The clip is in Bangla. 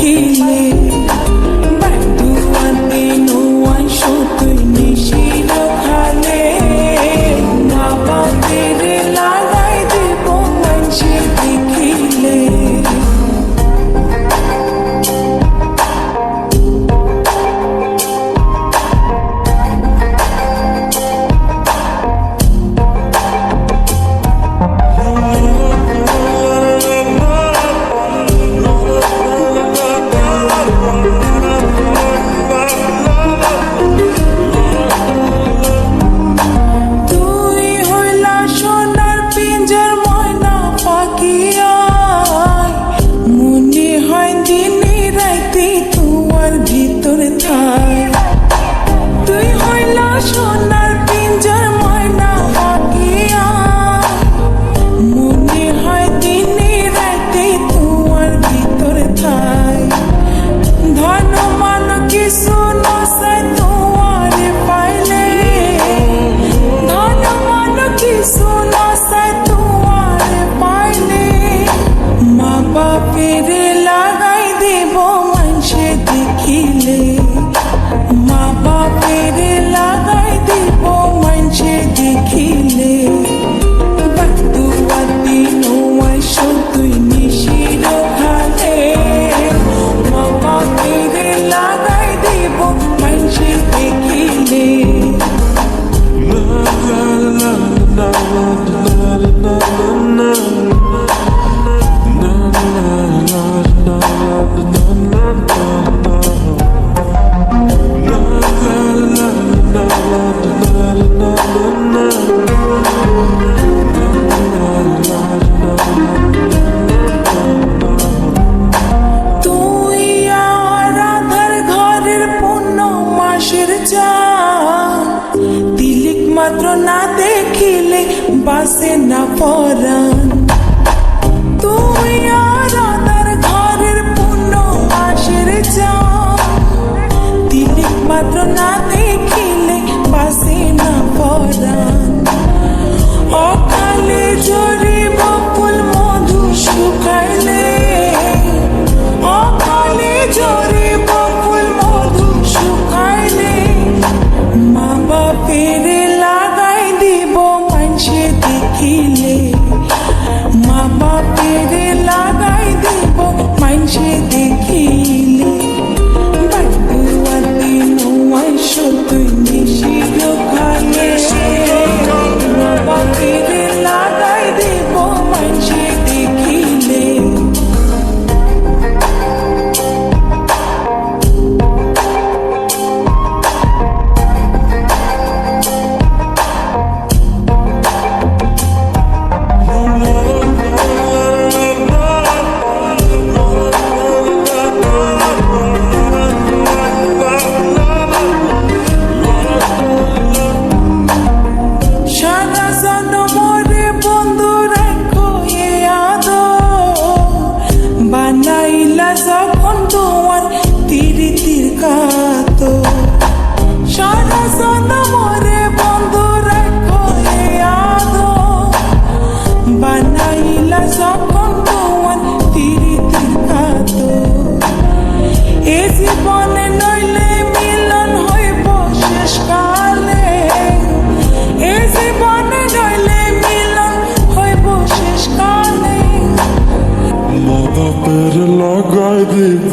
he. পাশে না পরান তুই জীবনে নইলে মিলন হইব শেষ কালে এ জীবনে নইলে মিলন হইব শেষ কালে মদতের লাগাই দিব